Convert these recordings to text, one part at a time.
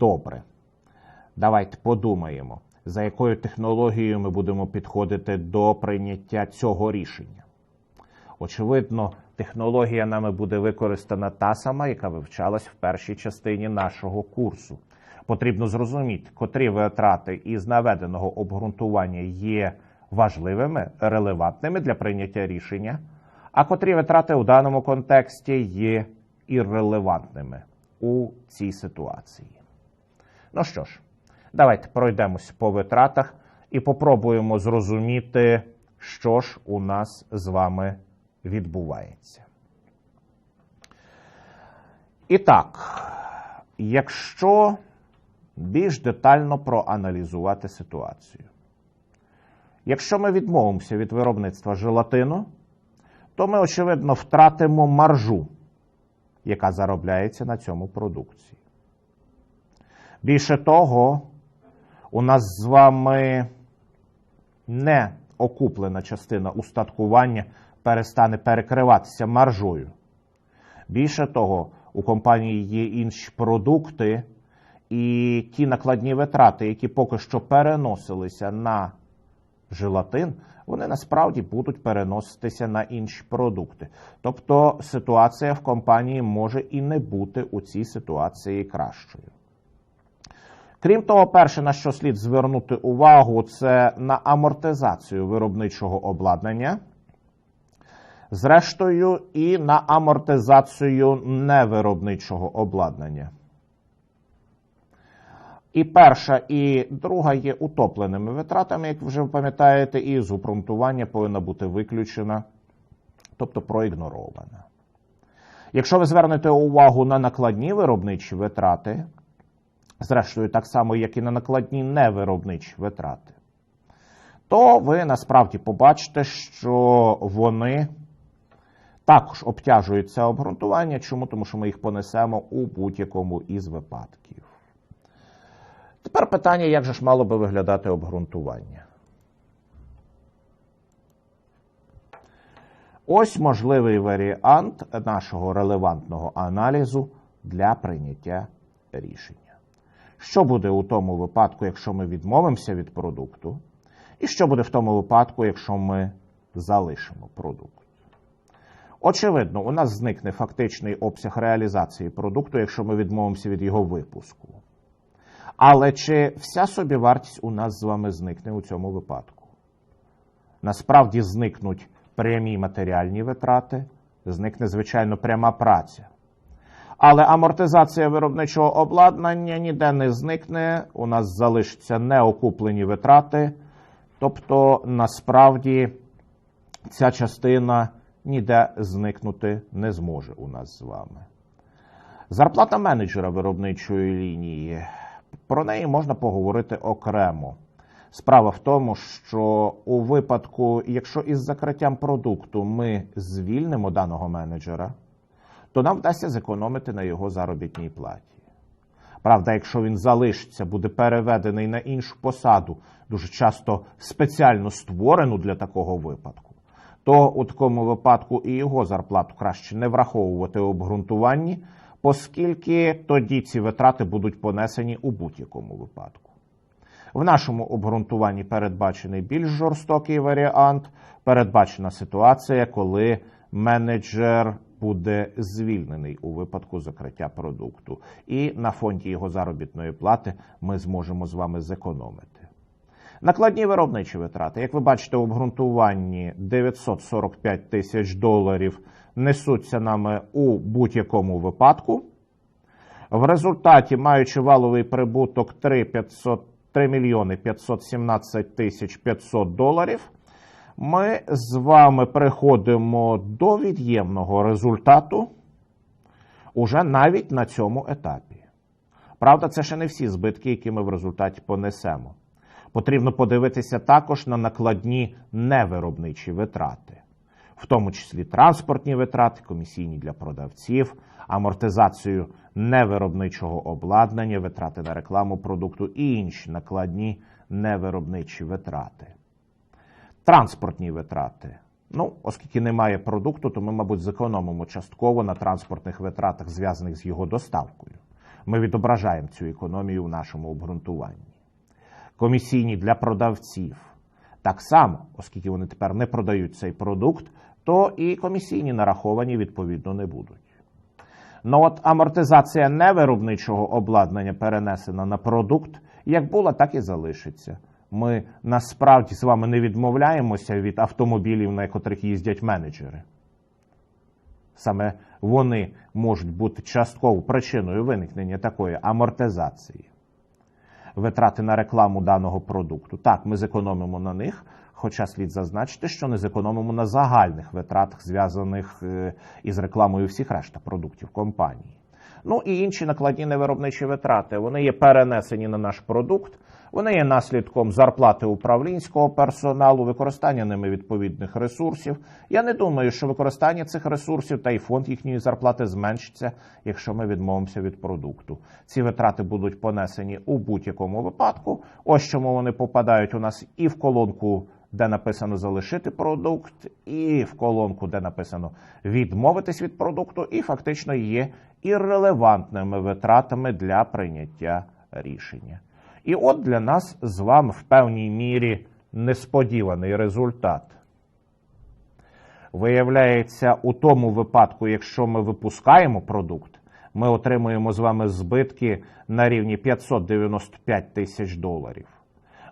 Добре. Давайте подумаємо, за якою технологією ми будемо підходити до прийняття цього рішення. Очевидно, технологія нами буде використана та сама, яка вивчалась в першій частині нашого курсу. Потрібно зрозуміти, котрі витрати із наведеного обґрунтування є важливими, релевантними для прийняття рішення, а котрі витрати у даному контексті є іррелевантними у цій ситуації. Ну що ж, давайте пройдемось по витратах і попробуємо зрозуміти, що ж у нас з вами відбувається. І так, якщо більш детально проаналізувати ситуацію. Якщо ми відмовимося від виробництва желатину, то ми, очевидно, втратимо маржу, яка заробляється на цьому продукції. Більше того, у нас з вами не окуплена частина устаткування перестане перекриватися маржою. Більше того, у компанії є інші продукти, і ті накладні витрати, які поки що переносилися на желатин, вони насправді будуть переноситися на інші продукти. Тобто ситуація в компанії може і не бути у цій ситуації кращою. Крім того, перше, на що слід звернути увагу, це на амортизацію виробничого обладнання. Зрештою, і на амортизацію невиробничого обладнання. І перша, і друга є утопленими витратами, як вже пам'ятаєте, і з обґрунтування повинна бути виключена, тобто проігнорована. Якщо ви звернете увагу на накладні виробничі витрати, зрештою, так само, як і на накладні невиробничі витрати, то ви насправді побачите, що вони також обтяжують це обґрунтування. Чому? Тому що ми їх понесемо у будь-якому із випадків. Тепер питання, як же ж мало би виглядати обґрунтування? Ось можливий варіант нашого релевантного аналізу для прийняття рішення. Що буде у тому випадку, якщо ми відмовимося від продукту, і що буде в тому випадку, якщо ми залишимо продукт? Очевидно, у нас зникне фактичний обсяг реалізації продукту, якщо ми відмовимося від його випуску. Але чи вся собівартість у нас з вами зникне у цьому випадку? Насправді зникнуть прямі матеріальні витрати, зникне, звичайно, пряма праця. Але амортизація виробничого обладнання ніде не зникне, у нас залишаться неокуплені витрати, тобто насправді ця частина ніде зникнути не зможе у нас з вами. Зарплата менеджера виробничої лінії. Про неї можна поговорити окремо. Справа в тому, що у випадку, якщо із закриттям продукту ми звільнимо даного менеджера, то нам вдасться зекономити на його заробітній платі. Правда, якщо він залишиться, буде переведений на іншу посаду, дуже часто спеціально створену для такого випадку, то у такому випадку і його зарплату краще не враховувати у обґрунтуванні, оскільки тоді ці витрати будуть понесені у будь-якому випадку. В нашому обґрунтуванні передбачений більш жорстокий варіант, передбачена ситуація, коли менеджер буде звільнений у випадку закриття продукту. І на фонді його заробітної плати ми зможемо з вами зекономити. Накладні виробничі витрати, як ви бачите, в обґрунтуванні 945 тисяч доларів несуться нами у будь-якому випадку. В результаті, маючи валовий прибуток 3, 500, 3 мільйони 517 тисяч 500 доларів, ми з вами приходимо до від'ємного результату уже навіть на цьому етапі. Правда, це ще не всі збитки, які ми в результаті понесемо. Потрібно подивитися також на накладні невиробничі витрати, в тому числі транспортні витрати, комісійні для продавців, амортизацію невиробничого обладнання, витрати на рекламу продукту і інші накладні невиробничі витрати. Транспортні витрати. Ну, оскільки немає продукту, то ми, мабуть, зекономимо частково на транспортних витратах, зв'язаних з його доставкою. Ми відображаємо цю економію в нашому обґрунтуванні. Комісійні для продавців. Так само, оскільки вони тепер не продають цей продукт, то і комісійні нараховані відповідно не будуть. Ну от амортизація невиробничого обладнання перенесена на продукт, як була, так і залишиться. Ми насправді з вами не відмовляємося від автомобілів, на котрих їздять менеджери. Саме вони можуть бути частково причиною виникнення такої амортизації. Витрати на рекламу даного продукту. Так, ми зекономимо на них, хоча слід зазначити, що не зекономимо на загальних витратах, зв'язаних е, із рекламою всіх решта продуктів компанії. Ну і інші накладні невиробничі витрати. Вони є перенесені на наш продукт, вони є наслідком зарплати управлінського персоналу, використання ними відповідних ресурсів. Я не думаю, що використання цих ресурсів та й фонд їхньої зарплати зменшиться, якщо ми відмовимося від продукту. Ці витрати будуть понесені у будь-якому випадку. Ось чому вони попадають у нас і в колонку. Де написано залишити продукт, і в колонку, де написано відмовитись від продукту, і фактично є іррелевантними витратами для прийняття рішення. І от для нас з вами в певній мірі несподіваний результат. Виявляється, у тому випадку, якщо ми випускаємо продукт, ми отримуємо з вами збитки на рівні 595 тисяч доларів.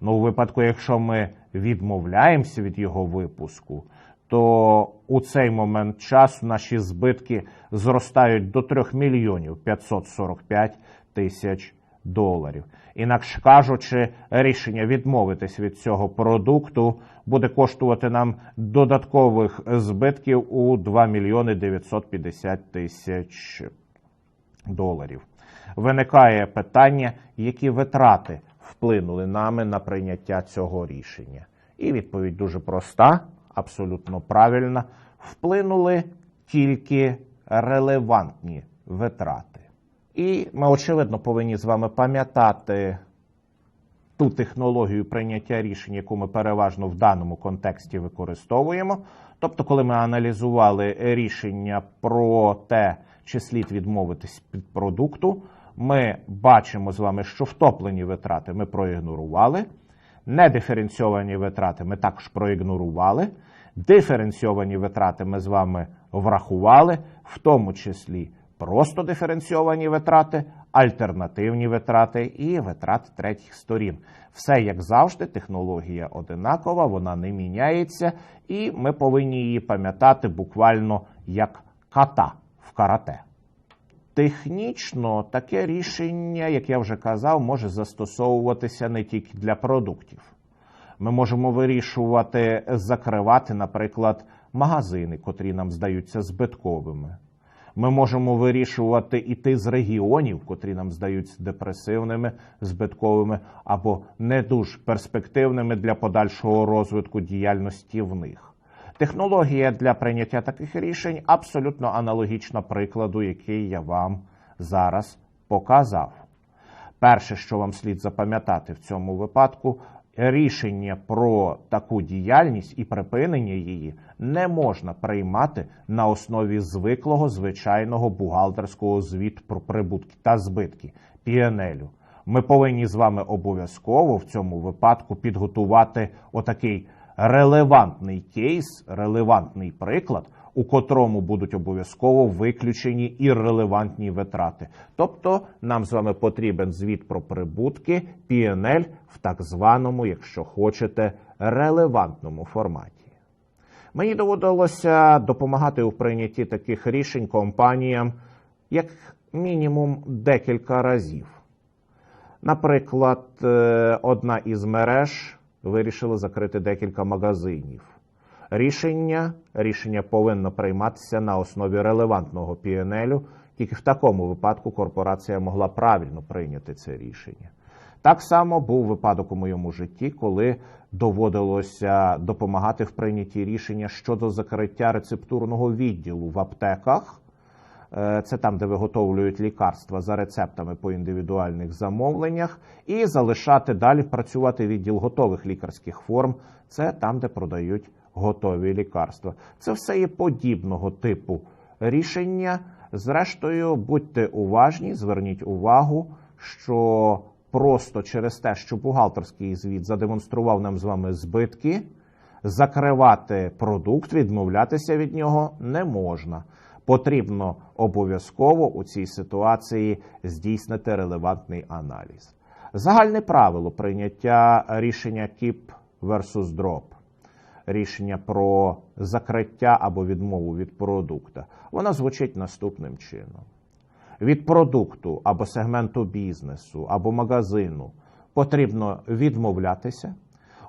Ну, у випадку, якщо ми відмовляємося від його випуску, то у цей момент часу наші збитки зростають до 3 мільйонів 545 тисяч доларів. Інакше кажучи, рішення відмовитись від цього продукту буде коштувати нам додаткових збитків у 2 мільйони 950 тисяч доларів. Виникає питання, які витрати вплинули нами на прийняття цього рішення. І відповідь дуже проста, абсолютно правильна. Вплинули тільки релевантні витрати. І ми, очевидно, повинні з вами пам'ятати ту технологію прийняття рішень, яку ми переважно в даному контексті використовуємо. Тобто, коли ми аналізували рішення про те, чи слід відмовитись від продукту, ми бачимо з вами, що втоплені витрати ми проігнорували, недиференційовані витрати ми також проігнорували, диференційовані витрати ми з вами врахували, в тому числі просто диференційовані витрати, альтернативні витрати і витрати третіх сторін. Все як завжди, технологія одинакова, вона не міняється, і ми повинні її пам'ятати буквально як ката в карате. Технічно таке рішення, як я вже казав, може застосовуватися не тільки для продуктів. Ми можемо вирішувати закривати, наприклад, магазини, котрі нам здаються збитковими. Ми можемо вирішувати іти з регіонів, котрі нам здаються депресивними, збитковими або не дуже перспективними для подальшого розвитку діяльності в них. Технологія для прийняття таких рішень абсолютно аналогічна прикладу, який я вам зараз показав. Перше, що вам слід запам'ятати в цьому випадку, рішення про таку діяльність і припинення її не можна приймати на основі звиклого звичайного бухгалтерського звіту про прибутки та збитки PNL. Ми повинні з вами обов'язково в цьому випадку підготувати отакий релевантний кейс, релевантний приклад, у котрому будуть обов'язково виключені іррелевантні витрати. Тобто нам з вами потрібен звіт про прибутки PNL в так званому, якщо хочете, релевантному форматі. Мені доводилося допомагати у прийнятті таких рішень компаніям як мінімум декілька разів. Наприклад, е, одна із мереж вирішила закрити декілька магазинів. Рішення рішення повинно прийматися на основі релевантного PNL, тільки в такому випадку корпорація могла правильно прийняти це рішення. Так само був випадок у моєму житті, коли доводилося допомагати в прийнятті рішення щодо закриття рецептурного відділу в аптеках. Е, Це там, де виготовлюють лікарства за рецептами по індивідуальних замовленнях, і залишати далі працювати відділ готових лікарських форм. Це там, де продають готові лікарства. Це все є подібного типу рішення. Зрештою, будьте уважні, зверніть увагу, що просто через те, що бухгалтерський звіт задемонстрував нам з вами збитки, закривати продукт, відмовлятися від нього не можна. Потрібно обов'язково у цій ситуації здійснити релевантний аналіз. Загальне правило прийняття рішення KIP versus DROP, рішення про закриття або відмову від продукта, воно звучить наступним чином. Від продукту або сегменту бізнесу або магазину потрібно відмовлятися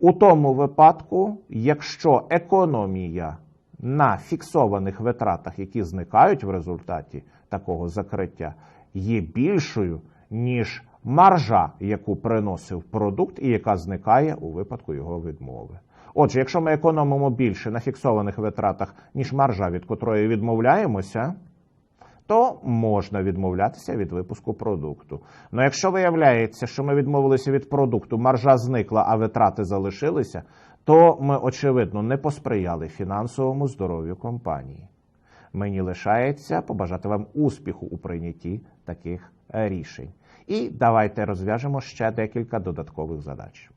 у тому випадку, якщо економія на фіксованих витратах, які зникають в результаті такого закриття, є більшою, ніж маржа, яку приносив продукт, і яка зникає у випадку його відмови. Отже, якщо ми економимо більше на фіксованих витратах, ніж маржа, від котрої відмовляємося, то можна відмовлятися від випуску продукту. Ну якщо виявляється, що ми відмовилися від продукту, маржа зникла, а витрати залишилися, то ми, очевидно, не посприяли фінансовому здоров'ю компанії. Мені лишається побажати вам успіху у прийнятті таких е, рішень. І давайте розв'яжемо ще декілька додаткових задач.